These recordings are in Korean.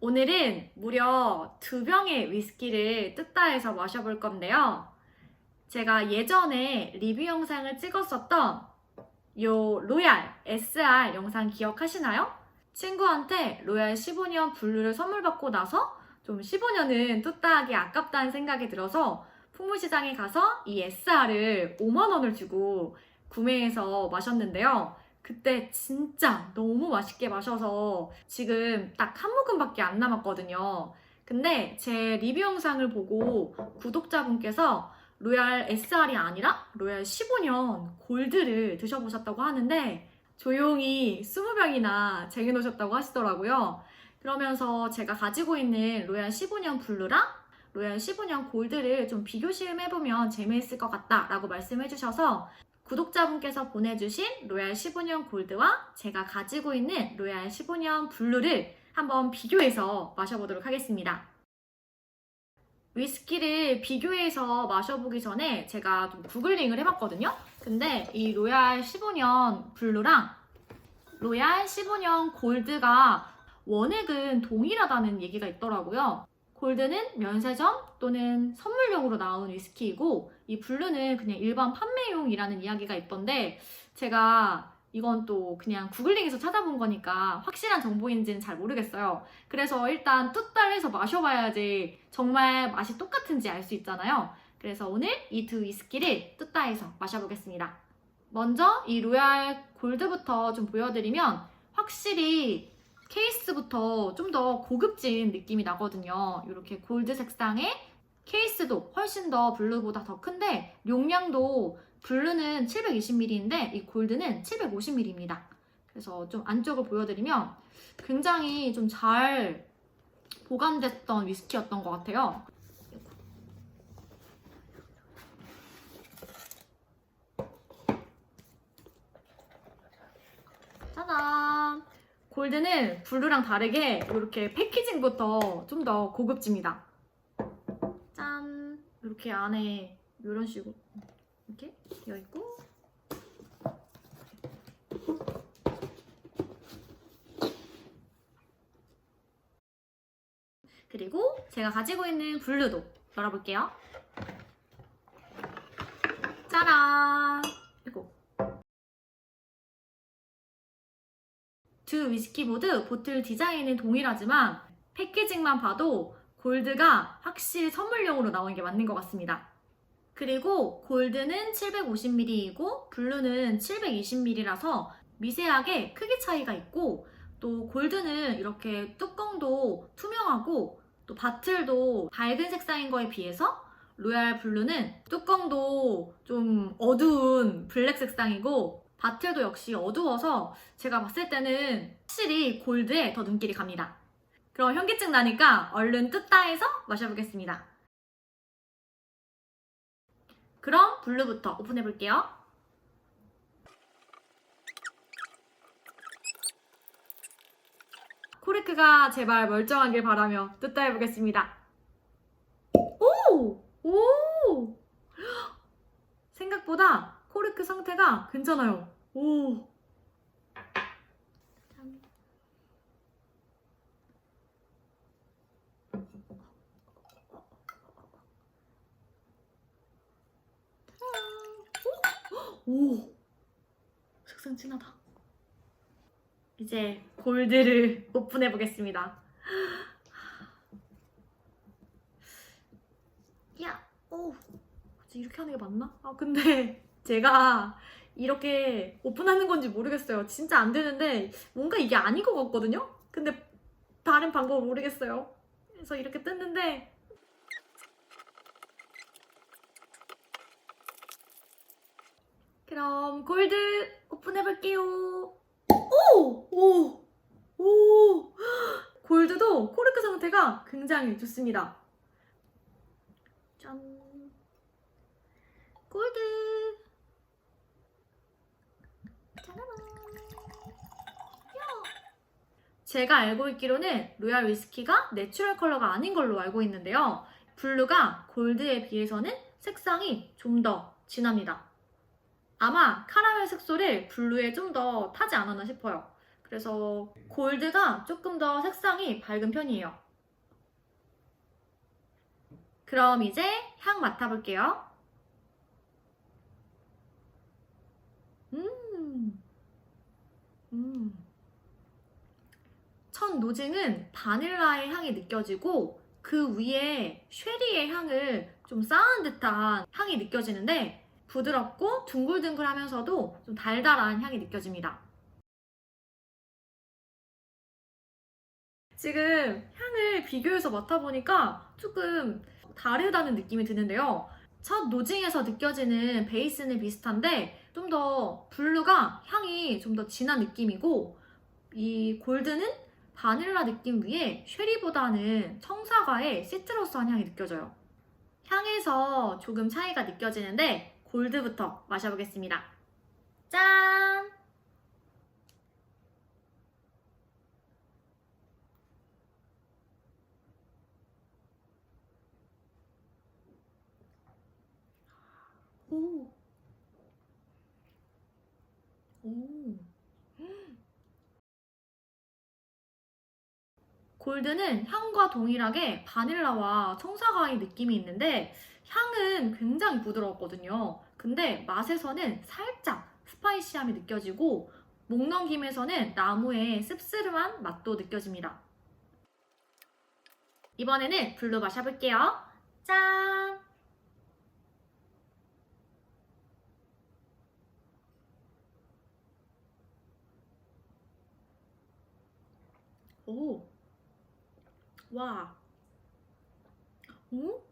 오늘은 무려 두 병의 위스키를 뜯다 해서 마셔볼 건데요. 제가 예전에 리뷰 영상을 찍었었던 요 로얄 SR 영상 기억하시나요? 친구한테 로얄 15년 블루를 선물 받고 나서 좀 15년은 뚜따하기 아깝다는 생각이 들어서 풍물시장에 가서 이 SR을 5만원을 주고 구매해서 마셨는데요. 그때 진짜 너무 맛있게 마셔서 지금 딱 한 모금밖에 안 남았거든요. 근데 제 리뷰 영상을 보고 구독자분께서 로얄 SR이 아니라 로얄 15년 골드를 드셔보셨다고 하는데 조용히 20병이나 쟁여놓으셨다고 하시더라고요. 그러면서 제가 가지고 있는 로얄 15년 블루랑 로얄 15년 골드를 좀 비교 시음해보면 재미있을 것 같다라고 말씀해주셔서 구독자분께서 보내주신 로얄 15년 골드와 제가 가지고 있는 로얄 15년 블루를 한번 비교해서 마셔보도록 하겠습니다. 위스키를 비교해서 마셔보기 전에 제가 좀 구글링을 해봤거든요. 근데 이 로얄 15년 블루랑 로얄 15년 골드가 원액은 동일하다는 얘기가 있더라고요. 골드는 면세점 또는 선물용으로 나온 위스키이고 이 블루는 그냥 일반 판매용이라는 이야기가 있던데 제가 이건 또 그냥 구글링에서 찾아본 거니까 확실한 정보인지는 잘 모르겠어요. 그래서 일단 뚜딸해서 마셔봐야지 정말 맛이 똑같은지 알 수 있잖아요. 그래서 오늘 이 두 위스키를 뚜따해서 마셔보겠습니다. 먼저 이 로얄 골드부터 좀 보여드리면 확실히 케이스부터 좀 더 고급진 느낌이 나거든요. 이렇게 골드 색상의 케이스도 훨씬 더 블루보다 더 큰데 용량도 블루는 720ml인데 이 골드는 750ml입니다. 그래서 좀 안쪽을 보여드리면 굉장히 좀 잘 보관됐던 위스키였던 것 같아요. 짜잔! 골드는 블루랑 다르게 이렇게 패키징부터 좀 더 고급집니다. 짠! 이렇게 안에 이런 식으로 이렇게 되어 있고 그리고 제가 가지고 있는 블루도 열어볼게요. 짜란! 이거 두 위스키 모두 보틀 디자인은 동일하지만 패키징만 봐도 골드가 확실히 선물용으로 나온 게 맞는 것 같습니다. 그리고 골드는 750ml이고 블루는 720ml라서 미세하게 크기 차이가 있고 또 골드는 이렇게 뚜껑도 투명하고 또 바틀도 밝은 색상인 거에 비해서 로얄 블루는 뚜껑도 좀 어두운 블랙 색상이고 바틀도 역시 어두워서 제가 봤을 때는 확실히 골드에 더 눈길이 갑니다. 그럼 현기증 나니까 얼른 뜯다 해서 마셔보겠습니다. 그럼 블루부터 오픈해 볼게요. 코르크가 제발 멀쩡하길 바라며 뜯다 해 보겠습니다. 오! 오! 생각보다 코르크 상태가 괜찮아요. 오! 오! 색상 진하다. 이제 골드를 오픈해 보겠습니다. 야, 오, 이렇게 하는 게 맞나? 아, 근데 제가 이렇게 오픈하는 건지 모르겠어요. 진짜 안 되는데 뭔가 이게 아닌 것 같거든요? 근데 다른 방법을 모르겠어요. 그래서 이렇게 뜯는데 그럼 골드 오픈해 볼게요. 오! 오! 오! 골드도 코르크 상태가 굉장히 좋습니다. 짠. 골드. 짜라란. 제가 알고 있기로는 로얄 위스키가 내추럴 컬러가 아닌 걸로 알고 있는데요. 블루가 골드에 비해서는 색상이 좀 더 진합니다. 아마 카라멜 색소를 블루에 좀 더 타지 않았나 싶어요. 그래서 골드가 조금 더 색상이 밝은 편이에요. 그럼 이제 향 맡아볼게요. 음, 음. 첫 노징은 바닐라의 향이 느껴지고 그 위에 쉐리의 향을 좀 쌓은 듯한 향이 느껴지는데 부드럽고 둥글둥글하면서도 좀 달달한 향이 느껴집니다. 지금 향을 비교해서 맡아보니까 조금 다르다는 느낌이 드는데요. 첫 노징에서 느껴지는 베이스는 비슷한데 좀 더 블루가 향이 좀 더 진한 느낌이고 이 골드는 바닐라 느낌 위에 쉐리보다는 청사과의 시트러스한 향이 느껴져요. 향에서 조금 차이가 느껴지는데 골드부터 마셔보겠습니다. 짠! 오. 오. 골드는 향과 동일하게 바닐라와 청사과의 느낌이 있는데 향은 굉장히 부드러웠거든요. 근데 맛에서는 살짝 스파이시함이 느껴지고 목 넘김에서는 나무의 씁쓸한 맛도 느껴집니다. 이번에는 블루 마셔볼게요. 짠! 오. 와. 오?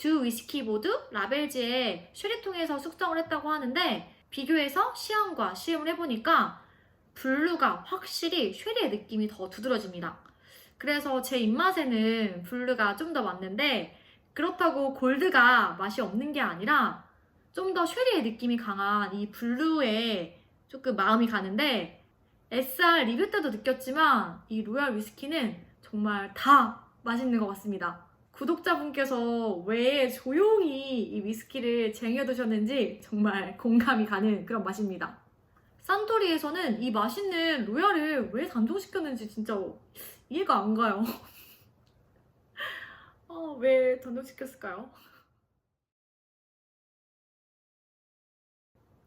두 위스키 모두 라벨지에 쉐리통에서 숙성을 했다고 하는데 비교해서 시향과 시음을 해보니까 블루가 확실히 쉐리의 느낌이 더 두드러집니다. 그래서 제 입맛에는 블루가 좀 더 맞는데 그렇다고 골드가 맛이 없는 게 아니라 좀 더 쉐리의 느낌이 강한 이 블루에 조금 마음이 가는데 SR 리뷰 때도 느꼈지만 이 로얄 위스키는 정말 다 맛있는 것 같습니다. 구독자분께서 왜 조용히 이 위스키를 쟁여두셨는지 정말 공감이 가는 그런 맛입니다. 산토리에서는 이 맛있는 로얄을 왜 단종시켰는지 진짜 이해가 안 가요. 어, 왜 단종시켰을까요?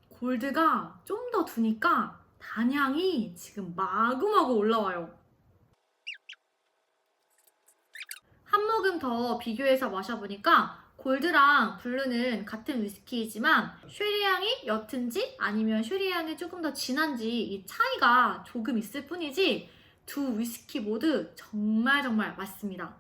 골드가 좀 더 두니까 단향이 지금 마구마구 올라와요. 한 모금 더 비교해서 마셔보니까 골드랑 블루는 같은 위스키이지만 쉐리 향이 옅은지 아니면 쉐리 향이 조금 더 진한지 이 차이가 조금 있을 뿐이지 두 위스키 모두 정말 정말 맛있습니다.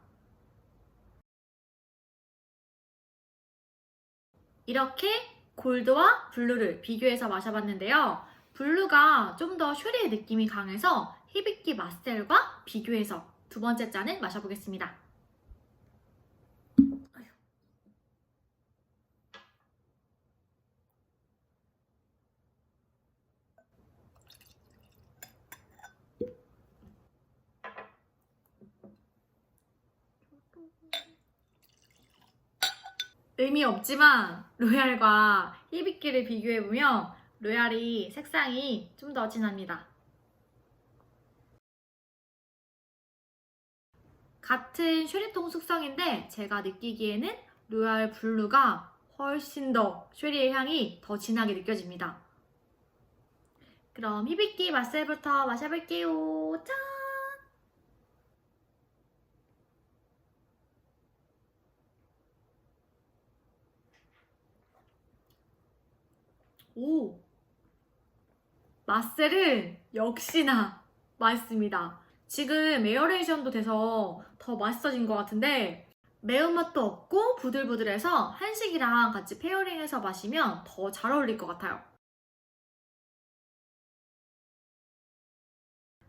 이렇게 골드와 블루를 비교해서 마셔봤는데요. 블루가 좀더 쉐리의 느낌이 강해서 히비키 마스텔과 비교해서 두 번째 잔을 마셔보겠습니다. 의미 없지만 로얄과 히비키를 비교해보면 로얄이 색상이 좀 더 진합니다. 같은 쉐리통 숙성인데 제가 느끼기에는 로얄 블루가 훨씬 더 쉐리의 향이 더 진하게 느껴집니다. 그럼 히비키 맛살부터 마셔볼게요. 짠! 오! 맛셀은 역시나 맛있습니다. 지금 에어레이션도 돼서 더 맛있어진 것 같은데 매운맛도 없고 부들부들해서 한식이랑 같이 페어링해서 마시면 더 잘 어울릴 것 같아요.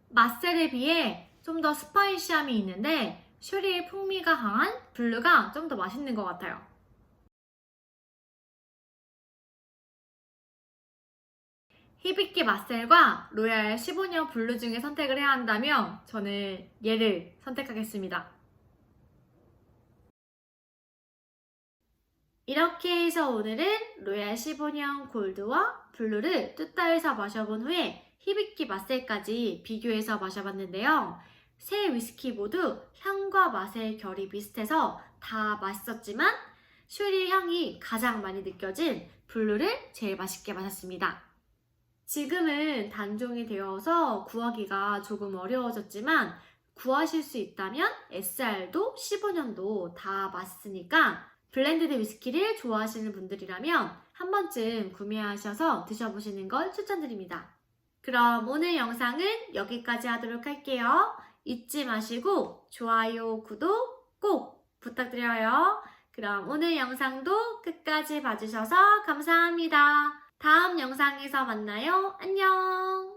맛셀에 비해 좀 더 스파이시함이 있는데 슈리의 풍미가 강한 블루가 좀 더 맛있는 것 같아요. 히비키 마셀과 로얄 15년 블루 중에 선택을 해야 한다면 저는 얘를 선택하겠습니다. 이렇게 해서 오늘은 로얄 15년 골드와 블루를 뚜따에서 마셔본 후에 히비키 맛살까지 비교해서 마셔봤는데요. 세 위스키 모두 향과 맛의 결이 비슷해서 다 맛있었지만 슈리 향이 가장 많이 느껴진 블루를 제일 맛있게 마셨습니다. 지금은 단종이 되어서 구하기가 조금 어려워졌지만 구하실 수 있다면 SR도 15년도 다 맛있으니까 블렌디드 위스키를 좋아하시는 분들이라면 한 번쯤 구매하셔서 드셔보시는 걸 추천드립니다. 그럼 오늘 영상은 여기까지 하도록 할게요. 잊지 마시고 좋아요, 구독 꼭 부탁드려요. 그럼 오늘 영상도 끝까지 봐주셔서 감사합니다. 다음 영상에서 만나요. 안녕!